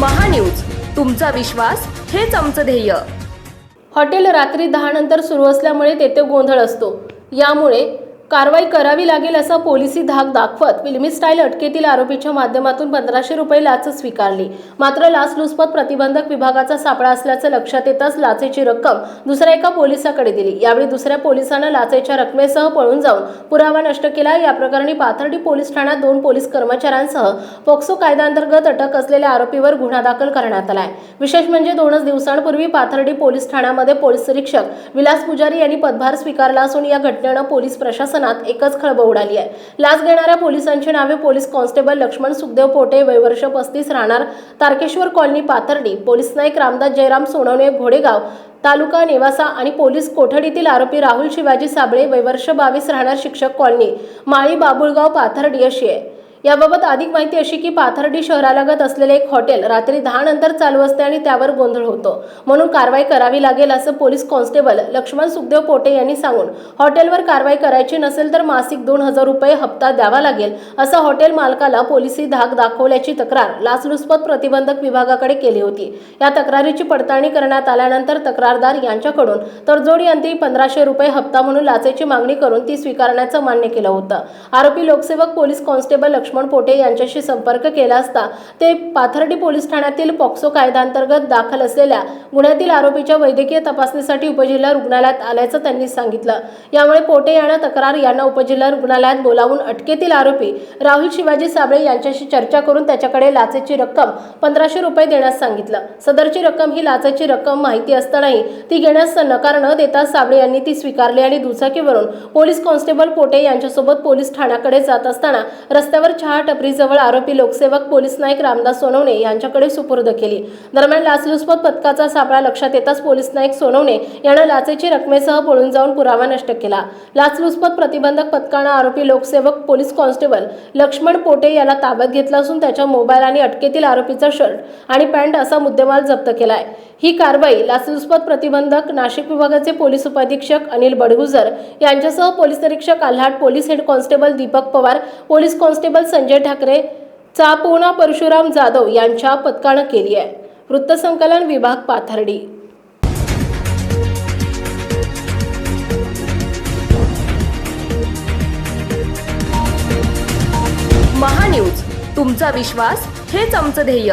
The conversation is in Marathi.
महान्यूज. तुमचा विश्वास हेच आमचं ध्येय. हॉटेल रात्री दहा नंतर सुरू असल्यामुळे तेथे गोंधळ असतो. यामुळे कारवाई करावी लागेल असा पोलिसी धाक दाखवत फिल्मी स्टाईल अटकेतील आरोपीच्या माध्यमातून पंधराशे रुपये लाच स्वीकारली. मात्र लाचलुचपत प्रतिबंधक विभागाचा सापळा असल्याचं लक्षात येताच लाचेची रक्कम दुसऱ्या एका पोलिसाकडे दिली. यावेळी दुसऱ्या पोलिसानं लाचेच्या रकमेसह पळून जाऊन पुरावा नष्ट केला. या प्रकरणी पाथर्डी पोलीस ठाण्यात दोन पोलीस कर्मचाऱ्यांसह पोक्सो कायद्याअंतर्गत अटक असलेल्या आरोपीवर गुन्हा दाखल करण्यात आलाय. विशेष म्हणजे दोनच दिवसांपूर्वी पाथर्डी पोलीस ठाण्यामध्ये पोलीस निरीक्षक विलास पुजारी यांनी पदभार स्वीकारला असून या घटनेनं पोलीस प्रशासनात एकच खळबळ उडाली आहे. लाच घेणाऱ्या पोलिसांची नावे पोलीस कॉन्स्टेबल लक्ष्मण सुखदेव पोटे वयवर्ष पस्तीस राहणार तारकेश्वर कॉलनी पाथर्डी पोलीस नाईक रामदास जयराम सोनवणे घोडेगाव तालुका नेवासा आणि पोलीस कोठडीतील आरोपी राहुल शिवाजी साबळे वयवर्ष बावीस राहणार शिक्षक कॉलनी माळी बाबुळगाव पाथर्डी अशी आहे. याबाबत अधिक माहिती अशी की पाथर्डी शहरालगत असलेले एक हॉटेल रात्री दहा नंतर चालू असते आणि त्यावर गोंधळ होतो. म्हणून कारवाई करावी लागेल असं पोलीस कॉन्स्टेबल लक्ष्मण सुखदेव पोटे यांनी सांगून हॉटेलवर कारवाई करायची नसेल तर मासिक दोन हजार रुपये हप्ता द्यावा लागेल असं हॉटेल मालकाला पोलिसी धाक दाखवल्याची तक्रार लाचलुचपत प्रतिबंधक विभागाकडे केली होती. या तक्रारीची पडताळणी करण्यात आल्यानंतर तक्रारदार यांच्याकडून तडजोडी पंधराशे रुपये हप्ता म्हणून लाचेची मागणी करून ती स्वीकारण्याचं मान्य केलं होतं. आरोपी लोकसेवक पोलीस कॉन्स्टेबल लक्ष्मण लक्ष्मण पोटे यांच्याशी संपर्क केला असता ते पाथर्डी पोलीस ठाण्यातील पॉक्सो कायद्याअंतर्गत दाखल असलेल्या गुन्ह्यातील आरोपीच्या वैद्यकीय तपासणीसाठी उपजिल्हा रुग्णालयात आल्याचं त्यांनी सांगितलं. यामुळे पोटे यांना तक्रार यांना उपजिल्हा रुग्णालयात बोलावून अटकेतील आरोपी राहुल शिवाजी साबळे यांच्याशी चर्चा करून त्याच्याकडे लाचेची रक्कम पंधराशे रुपये देण्यास सांगितलं. सदरची रक्कम ही लाचेची रक्कम माहिती असतानाही ती घेण्यास नकार न देता साबळे यांनी ती स्वीकारली आणि दुचाकीवरून पोलीस कॉन्स्टेबल पोटे यांच्यासोबत पोलीस ठाण्याकडे जात असताना रस्त्यावर चहा टपरीजवळ आरोपी लोकसेवक पोलीस नाईक रामदास सोनवणे यांच्याकडे सुपूर्द केली. दरम्यान लाचलुचपत पथकाचा सापळा लक्षात येताच पोलीस नाईक सोनवणे यानं लाचेची रकमेसह पळून जाऊन पुरावा नष्ट केला. लाचलुचपत प्रतिबंधक पथकानं आरोपी लोकसेवक पोलीस कॉन्स्टेबल लक्ष्मण पोटे याला ताब्यात घेतलं असून त्याच्या मोबाईल आणि अटकेतील आरोपीचा शर्ट आणि पॅन्ट असा मुद्देमाल जप्त केलाय. ही कारवाई लाचलुचपत प्रतिबंधक नाशिक विभागाचे पोलीस उपाधीक्षक अनिल बडगुजर यांच्यासह पोलीस निरीक्षक Alhat police head constable Deepak Pawar police constable Sanjay Thackeray चापोना Parshuram Jadhav यांच्या पथकानं केली आहे. वृत्तसंकलन विभाग पाथर्डी. महान्यूज तुमचा विश्वास हेच आमचं ध्येय.